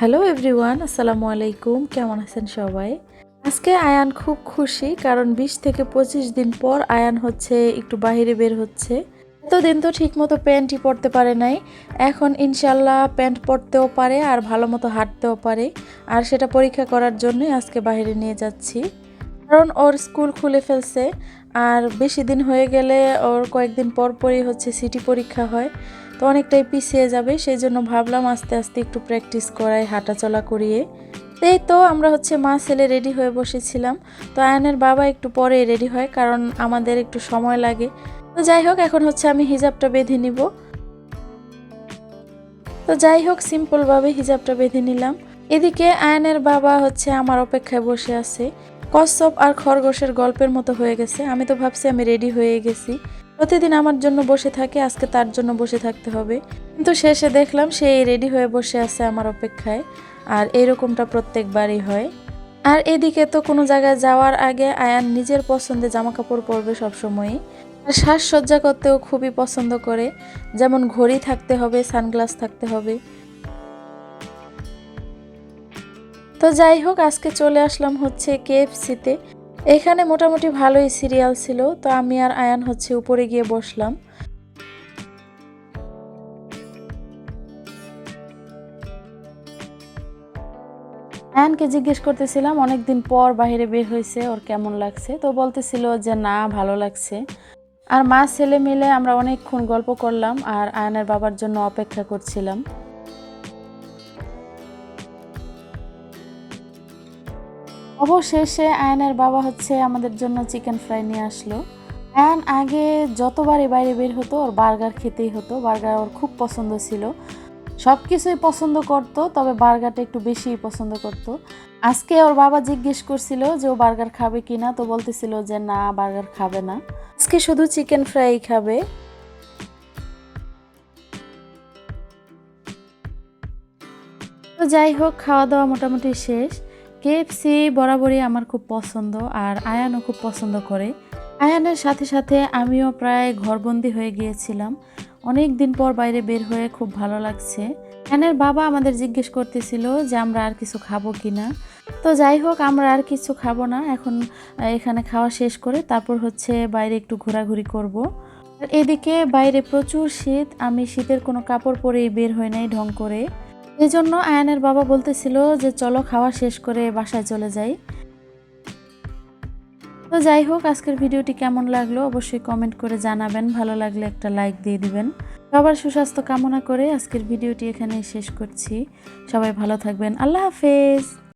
Hello everyone আসসালামু আলাইকুম কেমন আছেন সবাই? আজকে আয়ান খুব খুশি, কারণ বিশ থেকে পঁচিশ দিন পর আয়ান হচ্ছে একটু বাইরে বের হচ্ছে। এতদিন তো ঠিকমতো প্যান্টই পরতে পারে নাই। এখন ইনশাল্লাহ প্যান্ট পরতেও পারে আর ভালো মতো হাঁটতেও পারে। আর সেটা পরীক্ষা করার জন্যই আজকে বাইরে নিয়ে যাচ্ছি। কারণ ওর স্কুল খুলে ফেলছে। আর বেশি দিন হয়ে গেলে ওর কয়েকদিন পর পরই হচ্ছে সিটি পরীক্ষা হয়। তো অনেকটাই পিছিয়ে যাবে সেই জন্য ভাবলাম আস্তে আস্তে একটু প্র্যাকটিস করাই, হাঁটাচলা করিয়ে। এই তো আমরা হচ্ছে মা ছেলে রেডি হয়ে বসেছিলাম। তো আয়নের বাবা একটু পরে রেডি হয়, কারণ আমাদের একটু সময় লাগে। তো যাই হোক, এখন হচ্ছে আমি হিজাবটা বেঁধে নিব। তো যাই হোক সিম্পলভাবে হিজাবটা বেঁধে নিলাম। এদিকে আয়নের বাবা হচ্ছে আমার অপেক্ষায় বসে আছে। কচ্ছপ আর খরগোশের গল্পের মতো হয়ে গেছে। আমি তো ভাবছি আমি রেডি হয়ে গেছি। প্রতিদিন আমার জন্য বসে থাকে, আজকে তার জন্য বসে থাকতে হবে। কিন্তু শেষে দেখলাম সে রেডি হয়ে বসে আছে আমার অপেক্ষায়, আর এরকমটা প্রত্যেকবারই হয়। আর এদিকে তো কোনো জায়গায় যাওয়ার আগে আয়ান নিজের পছন্দে জামা কাপড় পরবে সবসময়ই। আর সাজসজ্জা করতেও খুবই পছন্দ করে, যেমন ঘড়ি থাকতে হবে, সানগ্লাস থাকতে হবে। তো যাই হোক, আজকে চলে আসলাম হচ্ছে কেএফসিতে। এখানে মোটামুটি ভালোই সিরিয়াল ছিল, তো আমি আর আয়ান হচ্ছে উপরে গিয়ে বসলাম। আয়ানকে জিজ্ঞেস করতেছিলাম, অনেকদিন পর বাইরে বের হয়েছে, ওর কেমন লাগছে? তো বলতেছিল যে, না, ভালো লাগছে। আর মা, ছেলে মিলে আমরা অনেকক্ষণ গল্প করলাম, আর আয়নের বাবার জন্য অপেক্ষা করছিলাম। অবশেষে আয়নের বাবা হচ্ছে আমাদের জন্য চিকেন ফ্রাই নিয়ে আসলো। আয়ান আগে যতবারই বাইরে বের হতো, ওর বার্গার খেতেই হতো। বার্গার ওর খুব পছন্দ ছিল। সব কিছুই পছন্দ করত, তবে বার্গারটা একটু বেশিই পছন্দ করত। আজকে ওর বাবা জিজ্ঞেস করছিল যে ও বার্গার খাবে কি না তো বলতেছিল যে না, বার্গার খাবে না। আজকে শুধু চিকেন ফ্রাই খাবে। তো যাই হোক, খাওয়া দাওয়া মোটামুটি শেষ। কেএফসি বরাবরই আমার খুব পছন্দ আর আয়ানও খুব পছন্দ করে। আয়ানের সাথে সাথে আমিও প্রায় ঘরবন্দি হয়ে গিয়েছিলাম। অনেক দিন পর বাইরে বের হয়ে খুব ভালো লাগছে। আয়ানের বাবা আমাদের জিজ্ঞেস করতেছিল যে আমরা আর কিছু খাব কি না তো যাই হোক, আমরা আর কিছু খাব না। এখন এখানে খাওয়া শেষ করে তারপর হচ্ছে বাইরে একটু ঘোরাঘুরি করব। এদিকে বাইরে প্রচুর শীত। আমি শীতের কোনো কাপড় পরেই বের হয় নাই ঢং করে। এই জন্য আয়ানের বাবা বলতেছিল যে, চলো খাওয়া শেষ করে বাসায় চলে যাই। তো যাই হোক, আজকের ভিডিওটি কেমন লাগল অবশ্যই কমেন্ট করে জানাবেন। ভালো লাগলে একটা লাইক দিয়ে দিবেন। সবার সুস্বাস্থ্য কামনা করে আজকের ভিডিওটি এখানে শেষ করছি। সবাই ভালো থাকবেন। আল্লাহ হাফেজ।